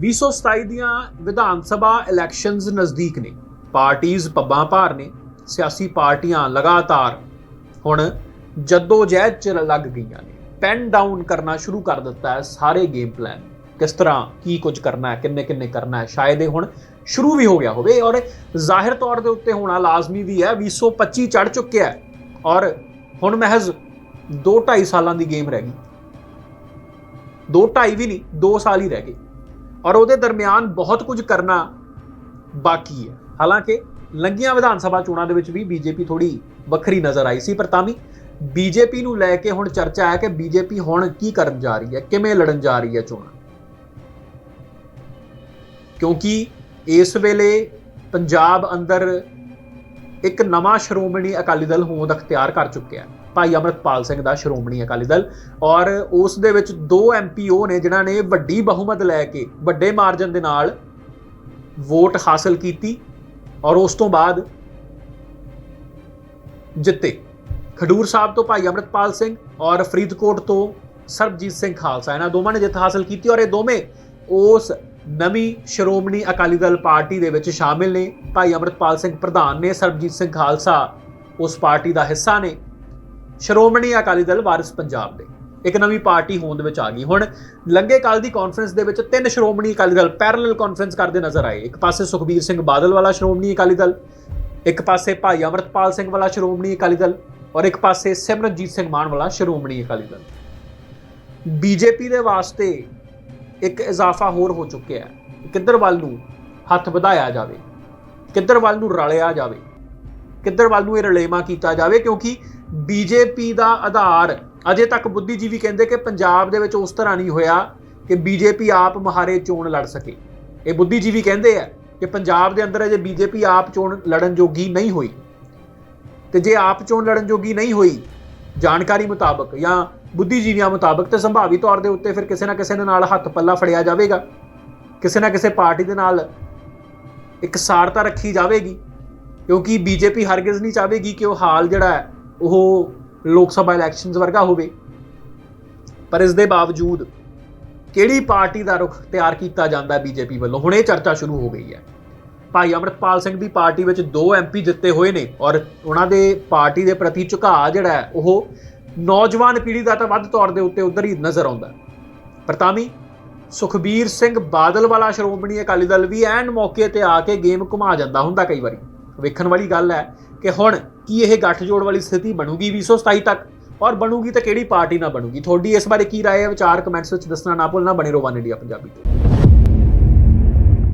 2027 ਦੀਆਂ ਵਿਧਾਨ ਸਭਾ ਇਲੈਕਸ਼ਨਸ ਨਜ਼ਦੀਕ ਨੇ। ਪਾਰਟੀਆਂ ਪੱਬਾਂ ਭਾਰ ਨੇ, ਸਿਆਸੀ ਪਾਰਟੀਆਂ ਲਗਾਤਾਰ ਹੁਣ ਜੱਦੋ ਜਹਿਦ ਚ ਲੱਗ ਗਈਆਂ ਨੇ। ਪੈਨ ਡਾਊਨ ਕਰਨਾ ਸ਼ੁਰੂ ਕਰ ਦਿੱਤਾ ਹੈ ਸਾਰੇ ਗੇਮ ਪਲਾਨ ਕਿਸ ਤਰ੍ਹਾਂ, ਕੀ ਕੁਝ ਕਰਨਾ ਹੈ, ਕਿੰਨੇ ਕਿੰਨੇ ਕਰਨਾ ਹੈ, ਸ਼ਾਇਦ ਇਹ ਹੁਣ ਸ਼ੁਰੂ ਵੀ ਹੋ ਗਿਆ ਹੋਵੇ। ਔਰ ਜ਼ਾਹਿਰ ਤੌਰ ਦੇ ਉੱਤੇ ਹੋਣਾ ਲਾਜ਼ਮੀ ਵੀ ਹੈ 2025 ਚੜ ਚੁੱਕਿਆ ਹੈ। ਔਰ ਹੁਣ ਮਹਿਜ਼ 2 2.5 ਸਾਲਾਂ ਦੀ ਗੇਮ ਰਹਿ ਗਈ। 2 2.5 ਵੀ ਨਹੀਂ 2 ਸਾਲ ਹੀ ਰਹਿ ਗਏ। ਔਰ ਉਹਦੇ ਦਰਮਿਆਨ ਬਹੁਤ ਕੁਝ ਕਰਨਾ ਬਾਕੀ ਹੈ। ਹਾਲਾਂਕਿ ਲੰਗੀਆਂ ਵਿਧਾਨ ਸਭਾ ਚੋਣਾਂ ਦੇ ਵਿੱਚ ਵੀ ਬੀਜੇਪੀ ਥੋੜੀ ਵੱਖਰੀ ਨਜ਼ਰ ਆਈ ਸੀ, ਪਰ ਤਾਂ ਵੀ ਬੀਜੇਪੀ ਨੂੰ ਲੈ ਕੇ ਹੁਣ ਚਰਚਾ ਹੈ ਕਿ ਬੀਜੇਪੀ ਹੁਣ ਕੀ ਕਰਨ ਜਾ ਰਹੀ ਹੈ, ਕਿਵੇਂ ਲੜਨ ਜਾ ਰਹੀ ਹੈ ਚੋਣਾਂ। ਕਿਉਂਕਿ ਇਸ ਵੇਲੇ ਪੰਜਾਬ ਅੰਦਰ ਇੱਕ ਨਵਾਂ ਸ਼੍ਰੋਮਣੀ ਅਕਾਲੀ ਦਲ ਹੋਂਦ ਅਖਤਿਆਰ ਕਰ ਚੁੱਕਿਆ ਹੈ। ਭਾਈ ਅਮਰਤਪਾਲ ਸਿੰਘ ਦਾ ਸ਼੍ਰੋਮਣੀ ਅਕਾਲੀ ਦਲ ਔਰ ਉਸ ਦੇ ਵਿੱਚ ਦੋ ਐਮਪੀਓ ਨੇ ਜਿਨ੍ਹਾਂ ਨੇ ਵੱਡੀ ਬਹੁਮਤ ਲੈ ਕੇ ਵੱਡੇ ਮਾਰਜਨ ਦੇ ਨਾਲ ਵੋਟ ਹਾਸਲ ਕੀਤੀ ਔਰ ਉਸ ਤੋਂ ਬਾਅਦ ਜਿੱਤੇ। ਖਡੂਰ ਸਾਹਿਬ ਤੋਂ ਭਾਈ ਅਮਰਤਪਾਲ ਸਿੰਘ ਔਰ ਫਰੀਦਕੋਟ ਤੋਂ ਸਰਬਜੀਤ ਸਿੰਘ ਖਾਲਸਾ, ਇਹਨਾਂ ਦੋਵਾਂ ਨੇ ਜਿੱਤ ਹਾਸਲ ਕੀਤੀ ਔਰ ਇਹ ਦੋਵੇਂ ਉਸ ਨਵੀਂ ਸ਼੍ਰੋਮਣੀ ਅਕਾਲੀ ਦਲ ਪਾਰਟੀ ਦੇ ਵਿੱਚ ਸ਼ਾਮਿਲ ਨੇ। ਭਾਈ ਅਮਰਤਪਾਲ ਸਿੰਘ ਪ੍ਰਧਾਨ ਨੇ, ਸਰਬਜੀਤ ਸਿੰਘ ਖਾਲਸਾ ਉਸ ਪਾਰਟੀ ਦਾ ਹਿੱਸਾ ਨੇ। ਸ਼੍ਰੋਮਣੀ ਅਕਾਲੀ ਦਲ ਵਾਰਿਸ ਪੰਜਾਬ ਦੇ। ਇੱਕ ਨਵੀਂ ਪਾਰਟੀ ਹੋਂਦ ਵਿੱਚ ਆ ਗਈ। ਹੁਣ ਲੰਗੇ ਕਾਲ ਦੀ ਕਾਨਫਰੰਸ ਦੇ ਵਿੱਚ ਤਿੰਨ ਸ਼੍ਰੋਮਣੀ ਅਕਾਲੀ ਦਲ ਪੈਰਲਲ ਕਾਨਫਰੰਸ ਕਰਦੇ ਨਜ਼ਰ ਆਏ। ਇੱਕ ਪਾਸੇ ਸੁਖਬੀਰ ਸਿੰਘ ਬਾਦਲ ਵਾਲਾ ਸ਼੍ਰੋਮਣੀ ਅਕਾਲੀ ਦਲ, ਇੱਕ ਪਾਸੇ ਭਾਈ ਅਮਰਤਪਾਲ ਸਿੰਘ ਵਾਲਾ ਸ਼੍ਰੋਮਣੀ ਅਕਾਲੀ ਦਲ ਔਰ ਇੱਕ ਪਾਸੇ ਸਿਮਰਨਜੀਤ ਸਿੰਘ ਮਾਨ ਵਾਲਾ ਸ਼੍ਰੋਮਣੀ ਅਕਾਲੀ ਦਲ। ਬੀਜੇਪੀ ਦੇ ਵਾਸਤੇ ਇੱਕ ਇਜ਼ਾਫਾ ਹੋਰ ਹੋ ਚੁੱਕਿਆ ਹੈ। ਕਿੱਧਰ ਵੱਲ ਨੂੰ ਹੱਥ ਵਧਾਇਆ ਜਾਵੇ? ਕਿੱਧਰ ਵੱਲ ਨੂੰ ਰਲਿਆ ਜਾਵੇ? ਕਿੱਧਰ ਵੱਲ ਨੂੰ ਇਹ ਰਲੇਮਾ ਕੀਤਾ ਜਾਵੇ? ਕਿਉਂਕਿ ਬੀਜੇਪੀ ਦਾ ਆਧਾਰ ਅਜੇ ਤੱਕ ਬੁੱਧੀਜੀਵੀ ਕਹਿੰਦੇ ਕਿ ਪੰਜਾਬ ਦੇ ਵਿੱਚ ਉਸ ਤਰ੍ਹਾਂ ਨਹੀਂ ਹੋਇਆ ਕਿ ਬੀਜੇਪੀ ਆਪ ਮਹਾਰੇ ਚੋਣ ਲੜ ਸਕੇ। ਇਹ ਬੁੱਧੀਜੀਵੀ ਕਹਿੰਦੇ ਆ ਕਿ ਪੰਜਾਬ ਦੇ ਅੰਦਰ ਅਜੇ ਬੀਜੇਪੀ ਆਪ ਚੋਣ ਲੜਨ ਜੋਗੀ ਨਹੀਂ ਹੋਈ। ਤੇ ਜੇ ਆਪ ਚੋਣ ਲੜਨ ਜੋਗੀ ਨਹੀਂ ਹੋਈ, ਜਾਣਕਾਰੀ ਮੁਤਾਬਕ ਜਾਂ ਬੁੱਧੀਜੀਵੀਆਂ ਮੁਤਾਬਕ ਤੇ ਸੰਭਾਵੀ ਤੌਰ ਦੇ ਉੱਤੇ ਫਿਰ ਕਿਸੇ ਨਾ ਕਿਸੇ ਦੇ ਨਾਲ ਹੱਥ ਪੱਲਾ ਫੜਿਆ ਜਾਵੇਗਾ। ਕਿਸੇ ਨਾ ਕਿਸੇ ਪਾਰਟੀ ਦੇ ਨਾਲ ਇੱਕ ਸਾਰਤਾ ਰੱਖੀ ਜਾਵੇਗੀ। ਕਿਉਂਕਿ ਬੀਜੇਪੀ ਹਰਗਿਜ਼ ਨਹੀਂ ਚਾਹੇਗੀ ਕਿ ਉਹ ਹਾਲ ਜਿਹੜਾ ਹੈ ਉਹ ਲੋਕ ਸਭਾ ਇਲੈਕਸ਼ਨਸ ਵਰਗਾ ਹੋਵੇ, ਪਰ ਇਸ ਦੇ ਬਾਵਜੂਦ ਕਿਹੜੀ ਪਾਰਟੀ ਦਾ ਰੁਖ ਤਿਆਰ ਕੀਤਾ ਜਾਂਦਾ ਹੈ ਬੀਜੇਪੀ ਵੱਲੋਂ? ਹੁਣ ਇਹ ਚਰਚਾ ਸ਼ੁਰੂ ਹੋ ਗਈ ਹੈ। ਭਾਈ ਅਮਰਤਪਾਲ ਸਿੰਘ ਦੀ ਪਾਰਟੀ ਵਿੱਚ ਦੋ ਐਮਪੀ ਜਿੱਤੇ ਹੋਏ ਨੇ ਔਰ ਉਹਨਾਂ ਦੇ ਪਾਰਟੀ ਦੇ ਪ੍ਰਤੀ ਝੁਕਾਅ ਜਿਹੜਾ ਹੈ, ਉਹ ਨੌਜਵਾਨ ਪੀੜ੍ਹੀ ਦਾ ਤਾਂ ਵੱਧ ਤੌਰ ਦੇ ਉੱਤੇ ਉਧਰ ਹੀ ਨਜ਼ਰ ਆਉਂਦਾ ਪਰ ਤਾਂ ਵੀ ਸੁਖਬੀਰ ਸਿੰਘ ਬਾਦਲ ਵਾਲਾ ਸ਼੍ਰੋਮਣੀ ਅਕਾਲੀ ਦਲ ਵੀ ਐਨ ਮੌਕੇ ਤੇ ਆ ਕੇ ਗੇਮ ਘੁਮਾ ਜਾਂਦਾ ਹੁੰਦਾ ਕਈ ਵਾਰੀ। ਵੇਖਣ ਵਾਲੀ ਗੱਲ ਹੈ ਕਿ ਹੁਣ ਕੀ ਇਹ ਗੱਠਜੋੜ ਵਾਲੀ ਸਥਿਤੀ ਬਣੂਗੀ 2027 ਤੱਕ ਔਰ ਬਣੂਗੀ ਤਾਂ ਕਿਹੜੀ ਪਾਰਟੀ ਨਾਲ ਬਣੂਗੀ ਤੁਹਾਡੀ ਇਸ ਬਾਰੇ ਕੀ رائے ਹੈ ਵਿਚਾਰ ਕਮੈਂਟਸ ਵਿੱਚ ਦੱਸਣਾ ਨਾ ਭੁੱਲਣਾ ਬਣੇ ਰਹੋ ਵਨ ਇੰਡੀਆ ਪੰਜਾਬੀ ਤੇ